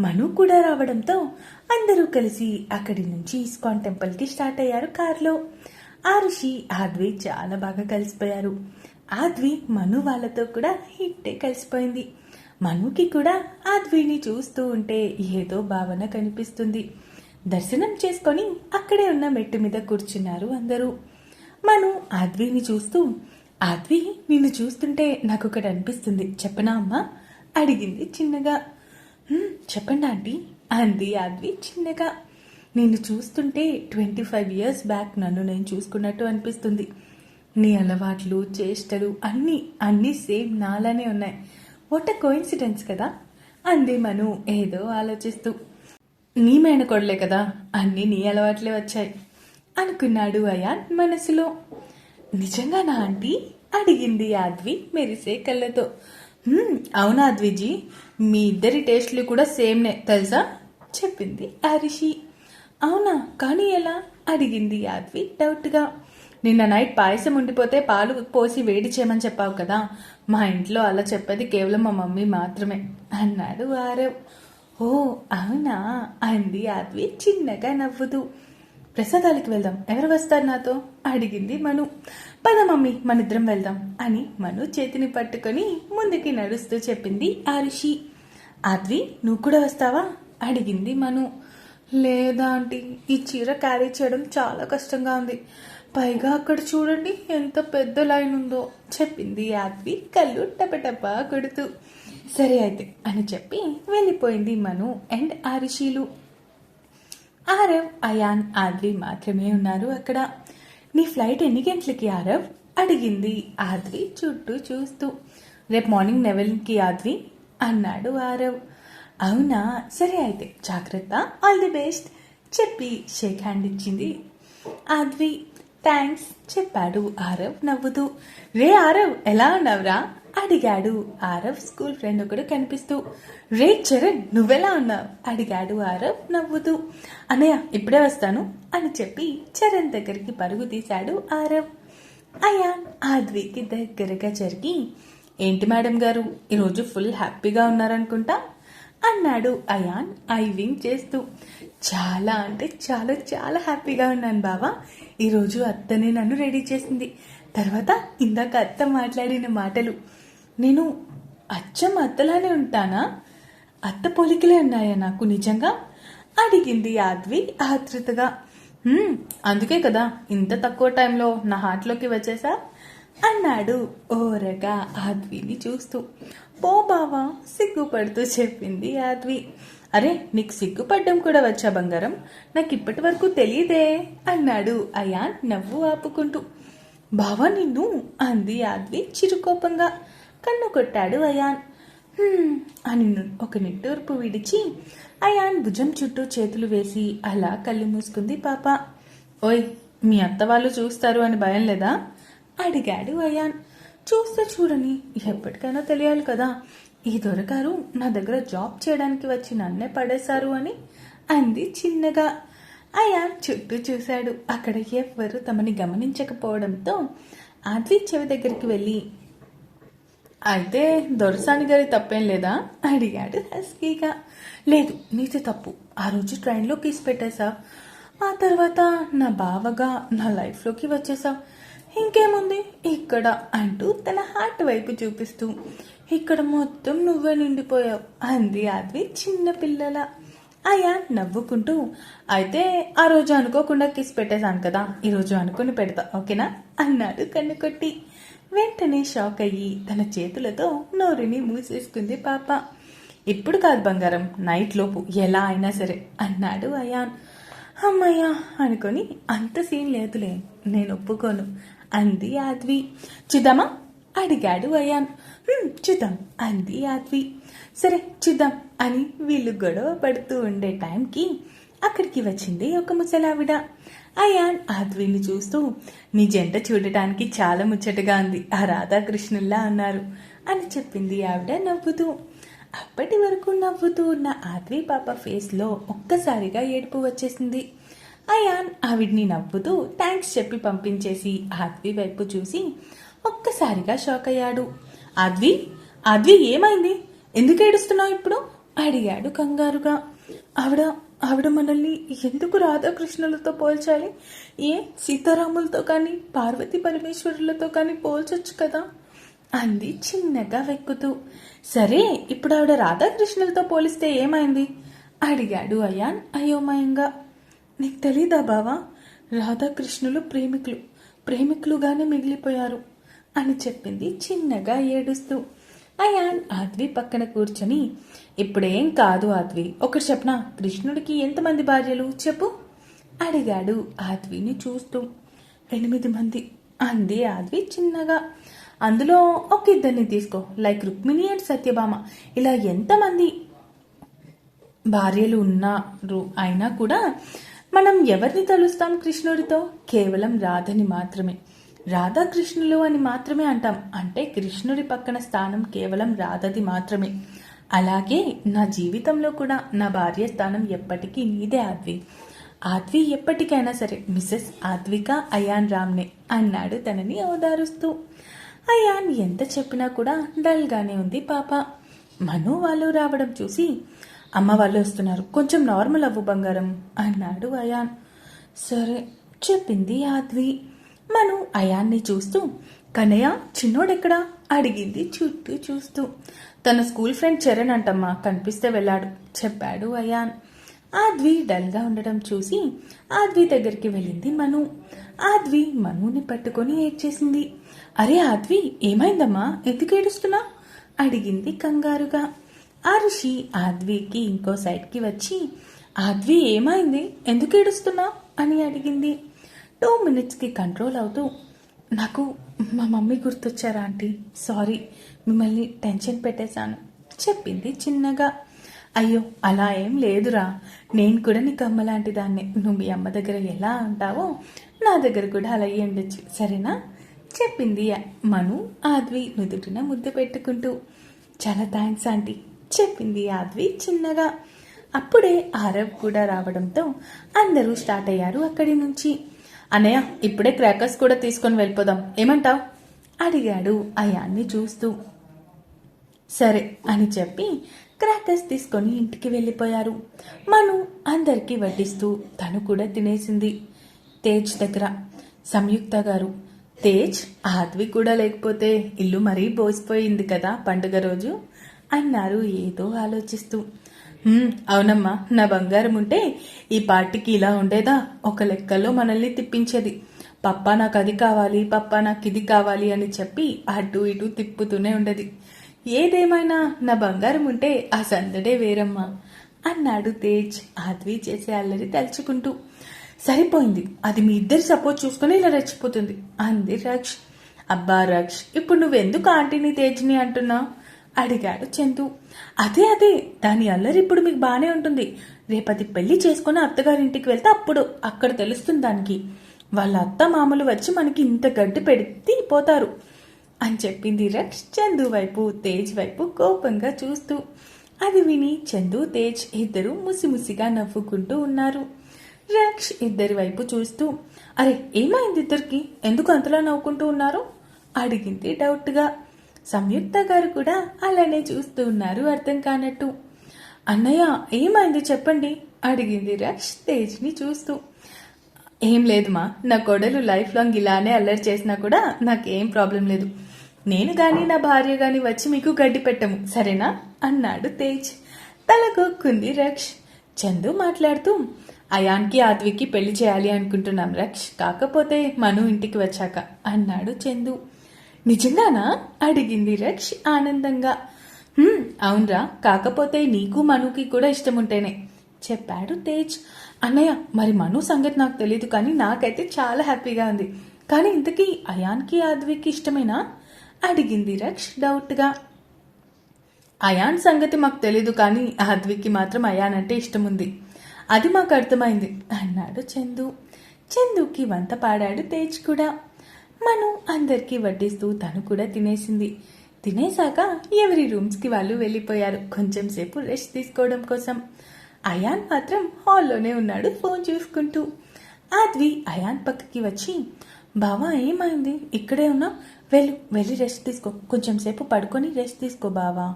మను కూడా రావడంతో అందరూ కలిసి అక్కడి నుంచి ఇస్కాన్ టెంపుల్కి స్టార్ట్ అయ్యారు కారులో. ఆ ఋషి ఆద్వి చాలా బాగా కలిసిపోయారు. ఆద్వి మను వాళ్ళతో కూడా హిట్టే కలిసిపోయింది. మనుకి కూడా ఆద్విని చూస్తూ ఉంటే ఏదో భావన కనిపిస్తుంది. దర్శనం చేసుకొని అక్కడే ఉన్న మెట్టు మీద కూర్చున్నారు అందరూ. మను ఆద్విని చూస్తూ ఆద్వి నిన్ను చూస్తుంటే నాకు ఒకటి అనిపిస్తుంది. చెప్పనా అమ్మా? అడిగింది చిన్నగా. Hmm, చెప్పండి ఆంటీ? అంది ఆద్వి చిన్నగా. నేను చూస్తుంటే ట్వంటీ ఫైవ్ ఇయర్స్ బ్యాక్ నన్ను నేను చూసుకున్నట్టు అనిపిస్తుంది. నీ అలవాట్లు చేష్టలు అన్నీ అన్నీ సేమ్ నాలానే ఉన్నాయి. వాట్ కోయిన్సిడెన్స్ కదా? అంది మను ఏదో ఆలోచిస్తూ. నీ మేనకోడలే కదా అన్నీ నీ అలవాట్లే వచ్చాయి అనుకున్నాడు అయాన్ మనసులో. నిజంగా నా ఆంటీ? అడిగింది యాద్వి మెరిసే కళ్ళతో. అవునా అద్విజీ మీ ఇద్దరి టేస్ట్లు కూడా సేమ్నే తెలుసా? చెప్పింది హరిషి అవునా కానీ ఎలా? అడిగింది యాద్వి డౌట్గా. నిన్న నైట్ పాయసం ఉండిపోతే పాలు పోసి వేడి చేయమని చెప్పావు కదా. మా ఇంట్లో అలా చెప్పేది కేవలం మా మమ్మీ మాత్రమే అన్నాడు ఆరవ్. ఓ అవునా అంది యాద్వి చిన్నగా నవ్వుతూ. ప్రసాదాలకి వెళ్దాం. ఎవరు వస్తారు నాతో? అడిగింది మను. పద మమ్మీ మనిద్దరం వెళ్దాం అని మను చేతిని పట్టుకొని ముందుకి నడుస్తూ చెప్పింది ఆరుషి ఆద్వి నువ్వు కూడా వస్తావా? అడిగింది మను. లేదా ఆంటీ ఈ చీర క్యారీ చేయడం చాలా కష్టంగా ఉంది. పైగా అక్కడ చూడండి ఎంత పెద్ద లైన్ ఉందో చెప్పింది యాద్వి కళ్ళు టపటపా కొడుతూ. సరే అయితే అని చెప్పి వెళ్ళిపోయింది మను అండ్ ఆరుషిలు ఆరవ్ అయాన్ ఆద్వి మాత్రమే ఉన్నారు అక్కడ. నీ ఫ్లైట్ ఎన్ని గంటలకి ఆరవ్ అడిగింది ఆద్వి చుట్టూ చూస్తూ. రేపు మార్నింగ్ లెవెన్కి ఆద్వి అన్నాడు ఆరవ్ అవునా? సరే అయితే జాగ్రత్త. ఆల్ ది బెస్ట్ చెప్పి షేక్ హ్యాండ్ ఇచ్చింది. ఆద్వి థ్యాంక్స్ చెప్పాడు ఆరవ్ నవ్వుతూ. రే ఆరవ్ ఎలా ఉన్నావురా? అడిగాడు ఆరవ్ స్కూల్ ఫ్రెండ్ ఒకడు కనిపిస్తూ. రే చరణ్ నువ్వెలా ఉన్నావు? అడిగాడు ఆరవ్ నవ్వుతూ. అన్నయ్య ఇప్పుడే వస్తాను అని చెప్పి చరణ్ దగ్గరికి పరుగు తీశాడు ఆరవ్. అయ్యా ఆద్వికి దగ్గరగా జరిగి ఏంటి మేడం గారు ఈరోజు ఫుల్ హ్యాపీగా ఉన్నారనుకుంటా? అన్నాడు అయాన్. ఐవింగ్ చేస్తూ చాలా అంటే చాలా చాలా హ్యాపీగా ఉన్నాను బావా. ఈరోజు అత్తనే నన్ను రెడీ చేసింది. తర్వాత ఇందాక అత్త మాట్లాడిన మాటలు. నేను అచ్చం అత్తలానే ఉంటానా? అత్త పోలికలే ఉన్నాయా నాకు నిజంగా? అడిగింది ఆద్వి ఆతృతగా అందుకే కదా ఇంత తక్కువ టైంలో నా హార్ట్లోకి వచ్చేసా? అన్నాడు ఓరగా ఆద్విని చూస్తూ. పో బావా సిగ్గుపడుతూ చెప్పింది యాద్వి. అరే నీకు సిగ్గుపడ్డం కూడా వచ్చా బంగారం? నాకు ఇప్పటి వరకు తెలియదే అన్నాడు అయాన్ నవ్వు ఆపుకుంటూ. బావా నిన్ను? అంది యాద్వి చిరుకోపంగా. కన్ను కొట్టాడు అయాన్. అని ఒక నిట్టూర్పు విడిచి అయాన్ భుజం చుట్టూ చేతులు వేసి అలా కళ్ళు మూసుకుంది పాప. ఓయ్ మీ అత్త వాళ్ళు చూస్తారు అని భయం లేదా? అడిగాడు అయాన్. చూస్తే చూడని. ఎప్పటికైనా తెలియాలి కదా. ఈ దొరగారు నా దగ్గర జాబ్ చేయడానికి వచ్చి నన్నే పడేశారు అని అంది చిన్నగా. అయాన్ చుట్టూ చూశాడు. అక్కడ ఎవ్వరు తమని గమనించకపోవడంతో ఆద్వి చెవి దగ్గరికి వెళ్ళి అయితే దొరసాని గారి తప్పేం లేదా? అడిగాడు హస్కీగా లేదు నీది తప్పు. ఆ రోజు ట్రైన్లో కీసి పెట్టేశావు ఆ తర్వాత నా బావగా నా లైఫ్లోకి వచ్చేసావు ఇంకేముంది? ఇక్కడ అంటూ తన హార్ట్ వైపు చూపిస్తూ ఇక్కడ మొత్తం నువ్వే నిండిపోయావు అంది ఆద్వి చిన్న పిల్లల. నవ్వుకుంటూ అయితే ఆ రోజు అనుకోకుండా కిస్ పెట్టేశాను కదా ఈరోజు అనుకుని పెడతా ఓకేనా? అన్నాడు కన్ను కొట్టి వెంటనే షాక్ అయ్యి తన చేతులతో నోరుని మూసేసుకుంది పాప. ఇప్పుడు కాదు బంగారం నైట్ లోపు ఎలా అయినా సరే అన్నాడు అయాన్. అమ్మయ్యా అనుకొని అంత సీన్ లేదులే నేను ఒప్పుకోను అంది యాద్వి. చూద్దామా అడిగాడు అయాన్. "హ్మ్, చూద్దాం అంది యాద్వి. సరే చూద్దాం అని వీళ్ళు గొడవ పడుతూ ఉండే టైంకి అక్కడికి వచ్చింది ఒక ముసలావిడ. అయాన్ ఆద్విని చూస్తూ నీ జంట చూడటానికి చాలా ముచ్చటగా ఉంది ఆ రాధాకృష్ణుల్లా అన్నారు అని చెప్పింది ఆవిడ నవ్వుతూ. అప్పటి వరకు నవ్వుతూ ఉన్న ఆద్వి పాప ఫేస్లో ఒక్కసారిగా ఏడుపు వచ్చేసింది. అయాన్ ఆవిడ్ని నవ్వుతూ థ్యాంక్స్ చెప్పి పంపించేసి ఆద్వి వైపు చూసి ఒక్కసారిగా షాక్ అయ్యాడు. అద్వి? అద్వి ఏమైంది? ఎందుకు ఏడుస్తున్నావు ఇప్పుడు? అడిగాడు కంగారుగా. ఆవిడ ఆవిడ మనల్ని ఎందుకు రాధాకృష్ణులతో పోల్చాలి? ఏ సీతారాములతో కానీ పార్వతి పరమేశ్వరులతో కానీ పోల్చొచ్చు కదా? అంది చిన్నగా వెక్కుతూ. సరే ఇప్పుడు ఆవిడ రాధాకృష్ణులతో పోలిస్తే ఏమైంది? అడిగాడు అయాన్ అయోమయంగా. నీకు తెలీదా బావా? రాధాకృష్ణులు ప్రేమికులు. ప్రేమికులుగానే మిగిలిపోయారు అని చెప్పింది చిన్నగా ఏడుస్తూ. అయాన్ ఆద్వి పక్కన కూర్చొని ఇప్పుడేం కాదు ఆద్వి. ఒకటి చెప్పనా? కృష్ణుడికి ఎంతమంది భార్యలు? చెప్పు. అడిగాడు ఆద్విని చూస్తూ. ఎనిమిది మంది అంది ఆద్వి చిన్నగా. అందులో ఒక ఇద్దరిని తీసుకో లైక్ రుక్మిణి అండ్ సత్యభామ. ఇలా ఎంతమంది భార్యలు ఉన్నారు అయినా కూడా మనం ఎవరిని తలుస్తాం కృష్ణుడితో? కేవలం రాధని మాత్రమే. రాధాకృష్ణులు అని మాత్రమే అంటాం. అంటే కృష్ణుడి పక్కన స్థానం కేవలం రాధది మాత్రమే. అలాగే నా జీవితంలో కూడా నా భార్య స్థానం ఎప్పటికీ నీదే ఆద్వి. ఆద్వి ఎప్పటికైనా సరే మిస్సెస్ ఆద్విక అయాన్ రామ్నే అన్నాడు తనని ఓదారుస్తూ. అయాన్ ఎంత చెప్పినా కూడా డల్గానే ఉంది పాప. మను వాళ్ళు రావడం చూసి అమ్మ వాళ్ళు వస్తున్నారు. కొంచెం నార్మల్ అవ్వు బంగారం అన్నాడు అయాన్. సరే చెప్పింది ఆద్వి. మను అయాన్ని చూస్తూ కన్నయ్య చిన్నోడెక్కడా? అడిగింది చుట్టూ చూస్తూ. తన స్కూల్ ఫ్రెండ్ చరణ్ అంటమ్మా కనిపిస్తే వెళ్ళాడు చెప్పాడు అయాన్. ఆద్వి డల్గా ఉండడం చూసి ఆద్వి దగ్గరికి వెళ్ళింది మను. ఆద్వి మనుని పట్టుకొని ఏడ్చేసింది. అరే ఆద్వి ఏమైందమ్మా? ఎందుకు ఏడుస్తున్నా? అడిగింది కంగారుగా. ఆ ఋషి ఆద్వికి ఇంకో సైడ్కి వచ్చి ఆద్వి ఏమైంది? ఎందుకు ఏడుస్తున్నా అని అడిగింది. టూ మినిట్స్కి కంట్రోల్ అవుతూ నాకు మా మమ్మీ గుర్తొచ్చారా ఆంటీ? సారీ మిమ్మల్ని టెన్షన్ పెట్టేశాను చెప్పింది చిన్నగా. అయ్యో అలా ఏం లేదురా. నేను కూడా నీకు అమ్మ లాంటి దాన్ని. నువ్వు మీ అమ్మ దగ్గర ఎలా అంటావో నా దగ్గర కూడా అలా ఉండొచ్చు సరేనా? చెప్పింది మను ఆద్వి నుదుటిన ముద్దు పెట్టుకుంటూ. చాలా థ్యాంక్స్ ఆంటీ. చెప్పింది ఆద్వి చిన్నగా. అప్పుడే ఆరవ్ కూడా రావడంతో అందరూ స్టార్ట్ అయ్యారు అక్కడి నుంచి. అన్నయ్య ఇప్పుడే క్రాకర్స్ కూడా తీసుకొని వెళ్ళిపోదాం. ఏమంటావ్? అడిగాడు అయాన్ని చూస్తూ. సరే అని చెప్పి క్రాకర్స్ తీసుకొని ఇంటికి వెళ్ళిపోయారు. మను అందరికీ వడ్డిస్తూ తను కూడా తినేసింది. తేజ్ దగ్గర సంయుక్త గారు తేజ్ ఆద్వి కూడా లేకపోతే ఇల్లు మరీ బోసిపోయింది కదా పండుగ రోజు. అన్నారు. ఏదో ఆలోచిస్తూ అవునమ్మా నా బంగారం ఉంటే ఈ పార్టీకి ఇలా ఉండేదా? ఒక లెక్కలో మనల్ని తిప్పించేది. పప్పా నాకు అది కావాలి పప్పా నాకు ఇది కావాలి అని చెప్పి అటు ఇటు తిప్పుతూనే ఉండేది. ఏదేమైనా నా బంగారం ఉంటే ఆ సందడే వేరమ్మా అన్నాడు తేజ్. ఆద్వి చేసే అల్లరి తలుచుకుంటూ సరిపోయింది. అది మీ ఇద్దరి సపోర్ట్ చూసుకుని ఇలా రెచ్చిపోతుంది. అంది రక్ష్. అబ్బా రక్ష్ ఇప్పుడు నువ్వెందుకు ఆంటీని తేజ్ని అంటున్నావు? అడిగాడు చందు. అదే అదే దాని అల్లరి ఇప్పుడు మీకు బాగానే ఉంటుంది. రేపది పెళ్ళి చేసుకుని అత్తగారింటికి వెళ్తే అప్పుడు అక్కడ తెలుస్తుంది దానికి. వాళ్ళ అత్త మామూలు వచ్చి మనకి ఇంత గడ్డి పెడితే పోతారు అని చెప్పింది రక్ష్ చందు వైపు తేజ్ వైపు కోపంగా చూస్తూ. అది విని చందు తేజ్ ఇద్దరు ముసిముసిగా నవ్వుకుంటూ ఉన్నారు. రక్ష్ ఇద్దరి వైపు చూస్తూ అరే ఏమైంది ఇద్దరికి? ఎందుకు అంతలా నవ్వుకుంటూ ఉన్నారు? అడిగింది డౌట్గా. సంయుక్త గారు కూడా అలానే చూస్తూ ఉన్నారు అర్థం కానట్టు. అన్నయ్య ఏమైంది చెప్పండి అడిగింది రక్ష్ తేజ్ని చూస్తూ. ఏం లేదుమా నా కొడలు లైఫ్ లాంగ్ ఇలానే అల్లరి చేసినా కూడా నాకేం ప్రాబ్లం లేదు. నేను కానీ నా భార్య కానీ వచ్చి మీకు గడ్డి పెట్టము సరేనా? అన్నాడు తేజ్. తలకొక్కుంది రక్ష్. చందు మాట్లాడుతూ అయాన్కి ఆద్వికి పెళ్ళి చేయాలి అనుకుంటున్నాం రక్ష్ కాకపోతే మను ఇంటికి వచ్చాక అన్నాడు చందు. నిజంగానా? అడిగింది రక్ష్ ఆనందంగా. అవునరా. కాకపోతే నీకు మనుకి కూడా ఇష్టం ఉంటేనే చెప్పాడు తేజ్. అన్నయ్య మరి మను సంగతి నాకు తెలియదు కానీ నాకైతే చాలా హ్యాపీగా ఉంది. కానీ ఇంతకీ అయాన్కి ఆద్వికి ఇష్టమేనా? అడిగింది రక్ష్ డౌట్గా. అయాన్ సంగతి మాకు తెలీదు కానీ ఆద్వికి మాత్రం అయాన్ అంటే ఇష్టం ఉంది అది మాకు అర్థమైంది అన్నాడు చందు. చందుకి వంత పాడాడు తేజ్ కూడా. మను అందరికీ వడ్డిస్తూ తను కూడా తినేసింది. తినేశాక ఎవరి రూమ్స్కి వాళ్ళు వెళ్ళిపోయారు. కొంచెం సేపు రెస్ట్ తీసుకోవడం కోసం. అయాన్ మాత్రం హాల్లోనే ఉన్నాడు ఫోన్ చూసుకుంటూ. ఆద్వి అయాన్ పక్కకి వచ్చి బావా ఏమైంది? ఇక్కడే ఉన్నా? వెళ్ళు వెళ్ళి రెస్ట్ తీసుకో. కొంచెం సేపు పడుకొని రెస్ట్ తీసుకో బావా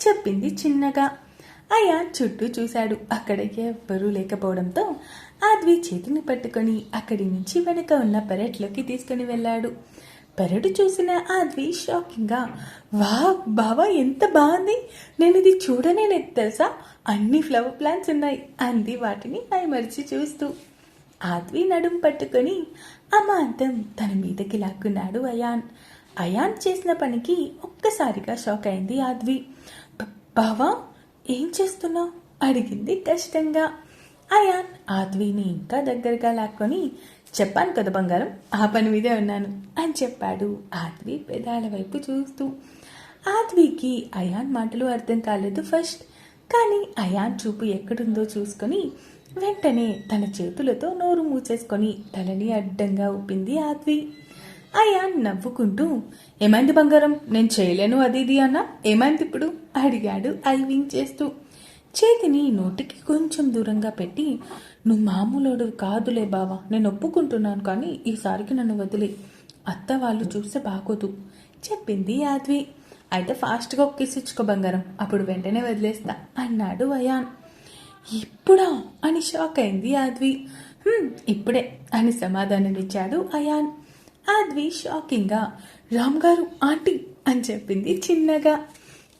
చెప్పింది చిన్నగా. అయాన్ చుట్టూ చూశాడు. అక్కడ ఎవ్వరూ లేకపోవడంతో ఆద్వి చేతిని పట్టుకొని అక్కడి నుంచి వెనుక ఉన్న పెరట్లోకి తీసుకుని వెళ్ళాడు. పెరడు చూసిన ఆద్వి షాకింగ్గా వా బావా ఎంత బాగుంది! నేను ఇది చూడనేలేదు తెలుసా? అన్ని ఫ్లవర్ ప్లాంట్స్ ఉన్నాయి అంది వాటిని మరిచి చూస్తూ. ఆద్వి నడుం పట్టుకొని అమాంతం తన మీదకి లాక్కున్నాడు అయాన్. అయాన్ చేసిన పనికి ఒక్కసారిగా షాక్ అయింది ఆద్వి బావా ఏం చేస్తున్నావు? అడిగింది కష్టంగా. అయాన్ ఆద్విని ఇంకా దగ్గరగా లాక్కొని చెప్పాను కదా బంగారం ఆ పని మీదే ఉన్నాను అని చెప్పాడు. ఆద్వి పెదాల వైపు చూస్తూ. ఆద్వికి అయాన్ మాటలు అర్థం కాలేదు ఫస్ట్ కానీ అయాన్ చూపు ఎక్కడుందో చూసుకొని వెంటనే తన చేతులతో నోరు మూసేసుకొని తలని అడ్డంగా ఊపింది ఆద్వి అయాన్ నవ్వుకుంటూ ఏమైంది బంగారం? నేను చేయలేను అది ఇది అన్నా? ఏమైంది ఇప్పుడు? అడిగాడు ఐవింగ్ చేస్తూ చేతిని నోటికి కొంచెం దూరంగా పెట్టి నువ్వు మామూలుడు కాదులే బావా నేను ఒప్పుకుంటున్నాను కానీ ఈసారికి నన్ను వదిలే. అత్త వాళ్ళు చూస్తే బాగోదు చెప్పింది ఆద్వి అయితే ఫాస్ట్గా ఒక కిస్ ఇచ్చుకో బంగారం అప్పుడు వెంటనే వదిలేస్తా అన్నాడు అయాన్ ఇప్పుడా? అని షాక్ అయింది ఆద్వి ఇప్పుడే అని సమాధానమిచ్చాడు అయాన్. ఆద్వి షాకింగ్గా రామ్ గారు ఆంటీ అని చెప్పింది చిన్నగా.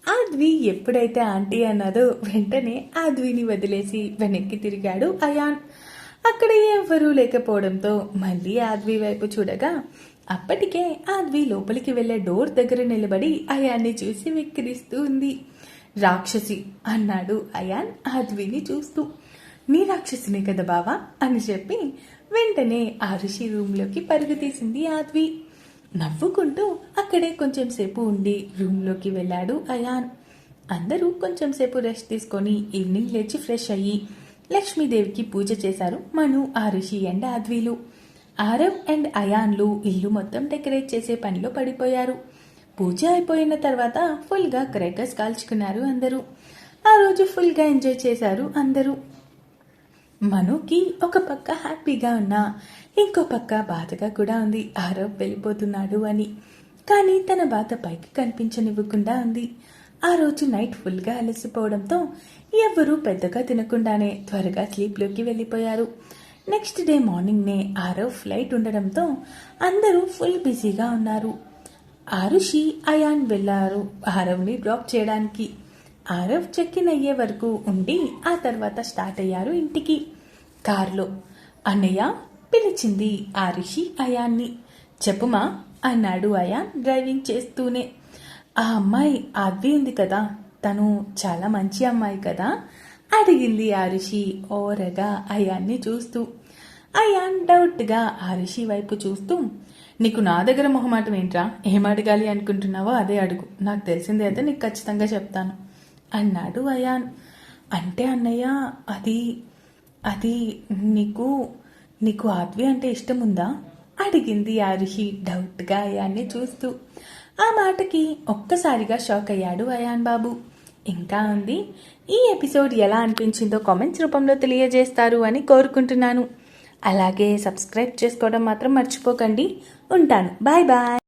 ఆద్వి ఎప్పుడైతే ఆంటీ అన్నదో వెంటనే ఆద్విని వదిలేసి వెనక్కి తిరిగాడు అయాన్. అక్కడ ఎవ్వరూ లేకపోవడంతో మళ్ళీ ఆద్వి వైపు చూడగా అప్పటికే ఆద్వి లోపలికి వెళ్ళే డోర్ దగ్గర నిలబడి అయాన్ని చూసి వెక్కిరిస్తూ ఉంది. రాక్షసి అన్నాడు అయాన్ ఆద్విని చూస్తూ. నీ రాక్షసినే కదా బావా అని చెప్పి వెంటనే ఆ ఋషి రూమ్లోకి పరుగు తీసింది ఆద్వి. నవ్వుకుంటూ అక్కడే కొంచెం సేపు ఉండి రూమ్లోకి వెళ్ళాడు అయాన్. అందరూ కొంచెం సేపు రెస్ట్ తీసుకొని ఈవినింగ్ లేచి ఫ్రెష్ అయ్యి లక్ష్మీదేవికి పూజ చేశారు మను ఆ ఋషి అండ్ ఆద్వీలు ఆరవ్ అండ్ అయాన్లు ఇల్లు మొత్తం డెకరేట్ చేసే పనిలో పడిపోయారు. పూజ అయిపోయిన తర్వాత ఫుల్గా క్రేకర్స్ కాల్చుకున్నారు అందరూ. ఆ రోజు ఫుల్గా ఎంజాయ్ చేశారు అందరూ. మనోకి ఒక పక్క హ్యాపీగా ఉన్నా ఇంకో పక్క బాధగా కూడా ఉంది. ఆరవ్ వెళ్ళిపోతున్నాడు అని. కానీ తన బాధ పైకి కనిపించనివ్వకుండా ఉంది. ఆ రోజు నైట్ ఫుల్గా అలసిపోవడంతో ఎవ్వరూ పెద్దగా తినకుండానే త్వరగా స్లీప్లోకి వెళ్ళిపోయారు. నెక్స్ట్ డే మార్నింగ్నే ఆరవ్ ఫ్లైట్ ఉండడంతో అందరూ ఫుల్ బిజీగా ఉన్నారు. ఆరుషి అయాన్ వెళ్ళారు ఆరవ్ని డ్రాప్ చేయడానికి. ఆరవ్ చెక్ ఇన్ అయ్యే వరకు ఉండి ఆ తర్వాత స్టార్ట్ అయ్యారు ఇంటికి. కారులో అన్నయ్య పిలిచింది ఆరుషి అయాన్ని. చెప్పుమా అన్నాడు అయాన్ డ్రైవింగ్ చేస్తూనే. ఆ అమ్మాయి ఆద్వి ఉంది కదా తను చాలా మంచి అమ్మాయి కదా అడిగింది ఆరుషి ఓరగా అయాన్ని చూస్తూ. అయాన్ డౌట్గా ఆరిషి వైపు చూస్తూ నీకు నా దగ్గర మొహమాటం ఏంట్రా? ఏం అడగాలి అనుకుంటున్నావో అదే అడుగు. నాకు తెలిసింది అయితే నీకు ఖచ్చితంగా చెప్తాను. అన్నాడు అయాన్. అంటే అన్నయ్య అది అది నీకు నీకు ఆద్వి అంటే ఇష్టం ఉందా అడిగింది ఆరుహి డౌట్గా అయాన్ని చూస్తూ. ఆ మాటకి ఒక్కసారిగా షాక్ అయ్యాడు అయాన్ బాబు. ఇంకా ఉంది ఈ ఎపిసోడ్ ఎలా అనిపించిందో కామెంట్స్ రూపంలో తెలియజేస్తారు అని కోరుకుంటున్నాను. అలాగే సబ్స్క్రైబ్ చేసుకోవడం మాత్రం మర్చిపోకండి. ఉంటాను. Bye bye.